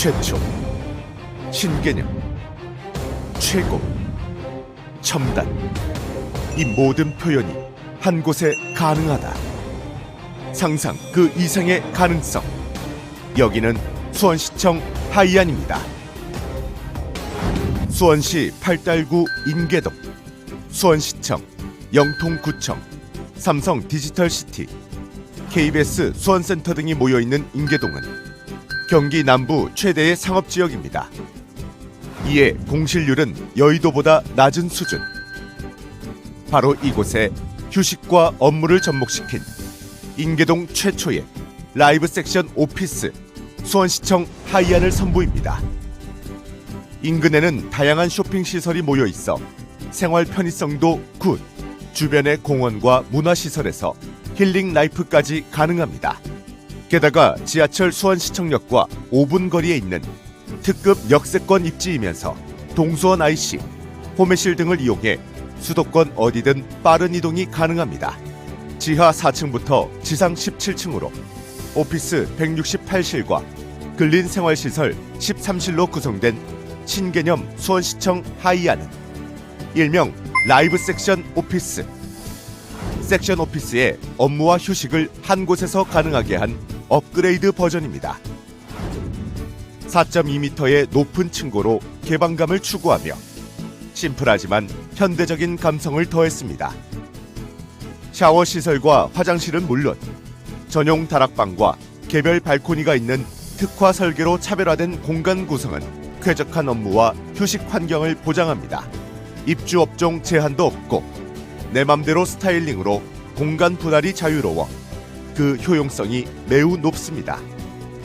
최초, 신개념, 최고, 첨단. 이 모든 표현이 한 곳에 가능하다. 상상 그 이상의 가능성. 여기는 수원시청 하이안입니다. 수원시 팔달구 인계동, 수원시청, 영통구청, 삼성 디지털시티, KBS 수원센터 등이 모여 있는 인계동은 경기 남부 최대의 상업 지역입니다. 이에 공실률은 여의도보다 낮은 수준. 바로 이곳에 휴식과 업무를 접목시킨 인계동 최초의 라이브 섹션 오피스 수원시청 하이안을 선보입니다. 인근에는 다양한 쇼핑 시설이 모여 있어 생활 편의성도 굿. 주변의 공원과 문화 시설에서 힐링 라이프까지 가능합니다. 게다가 지하철 수원시청역과 5분 거리에 있는 특급 역세권 입지이면서 동수원 IC, 호메실 등을 이용해 수도권 어디든 빠른 이동이 가능합니다. 지하 4층부터 지상 17층으로 오피스 168실과 근린 생활시설 13실로 구성된 신개념 수원시청 하이안은 일명 라이브 섹션 오피스 섹션 오피스의 업무와 휴식을 한 곳에서 가능하게 한 업그레이드 버전입니다. 4.2m의 높은 층고로 개방감을 추구하며 심플하지만 현대적인 감성을 더했습니다. 샤워 시설과 화장실은 물론 전용 다락방과 개별 발코니가 있는 특화 설계로 차별화된 공간 구성은 쾌적한 업무와 휴식 환경을 보장합니다. 입주 업종 제한도 없고 내 맘대로 스타일링으로 공간 분할이 자유로워 그 효용성이 매우 높습니다.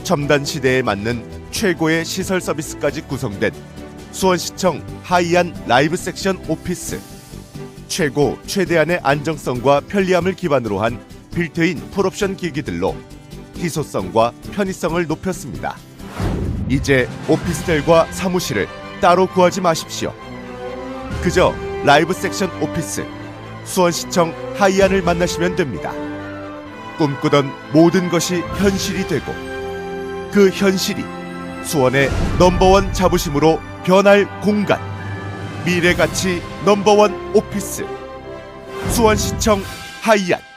첨단 시대에 맞는 최고의 시설 서비스까지 구성된 수원시청 하이안 라이브 섹션 오피스 최고 최대한의 안정성과 편리함을 기반으로 한 빌트인 풀옵션 기기들로 희소성과 편의성을 높였습니다. 이제 오피스텔과 사무실을 따로 구하지 마십시오. 그저 라이브 섹션 오피스 수원시청 하이안을 만나시면 됩니다. 꿈꾸던 모든 것이 현실이 되고 그 현실이 수원의 넘버원 자부심으로 변할 공간 미래가치 넘버원 오피스 수원시청 하이안